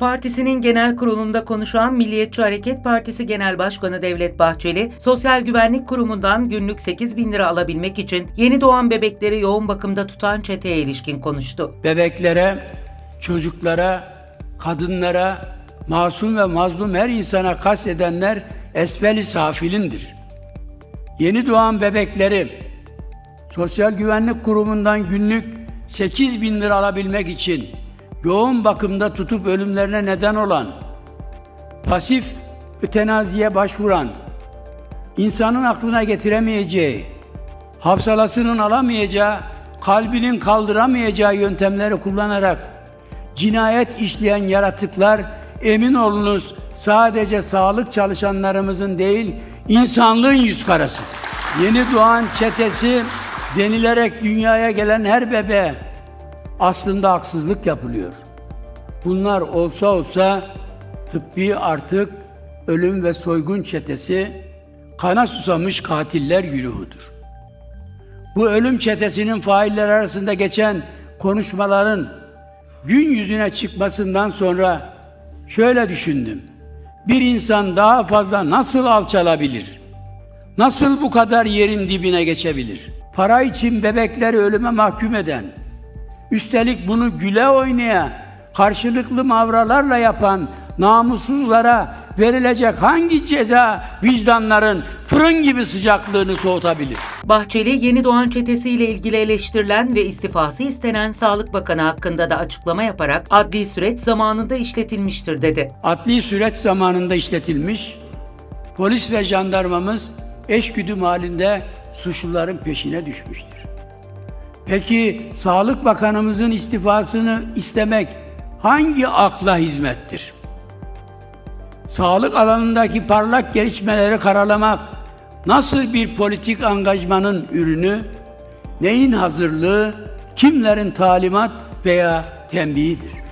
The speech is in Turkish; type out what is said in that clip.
Partisinin genel kurulunda konuşan Milliyetçi Hareket Partisi Genel Başkanı Devlet Bahçeli, Sosyal Güvenlik Kurumu'ndan günlük 8 bin lira alabilmek için yeni doğan bebekleri yoğun bakımda tutan çeteye ilişkin konuştu. bebeklere, çocuklara, kadınlara, masum ve mazlum her insana kastedenler esfel-i safilindir. Yeni doğan bebekleri Sosyal Güvenlik Kurumu'ndan günlük 8 bin lira alabilmek için yoğun bakımda tutup ölümlerine neden olan, pasif ötenaziye başvuran, insanın aklına getiremeyeceği, hafsalasının alamayacağı, kalbinin kaldıramayacağı yöntemleri kullanarak cinayet işleyen yaratıklar emin olunuz sadece sağlık çalışanlarımızın değil insanlığın yüz karasıdır. Yeni doğan çetesi denilerek dünyaya gelen her bebe aslında haksızlık yapılıyor. Bunlar olsa olsa tıbbi artık ölüm ve soygun çetesi kana susamış katiller güruhudur. Bu ölüm çetesinin failler arasında geçen konuşmaların gün yüzüne çıkmasından sonra şöyle düşündüm. Bir insan daha fazla nasıl alçalabilir? Nasıl bu kadar yerin dibine geçebilir? Para için bebekleri ölüme mahkum eden, üstelik bunu güle oynaya, karşılıklı mavralarla yapan namussuzlara verilecek hangi ceza vicdanların fırın gibi sıcaklığını soğutabilir? Bahçeli, yeni doğan çetesiyle ilgili eleştirilen ve istifası istenen Sağlık Bakanı hakkında da açıklama yaparak adli süreç zamanında işletilmiştir dedi. Adli süreç zamanında işletilmiş, polis ve jandarmamız eşgüdüm halinde suçluların peşine düşmüştür. Peki Sağlık Bakanımızın istifasını istemek hangi akla hizmettir? Sağlık alanındaki parlak gelişmeleri karalamak nasıl bir politik angajmanın ürünü, neyin hazırlığı, kimlerin talimat veya tembihidir?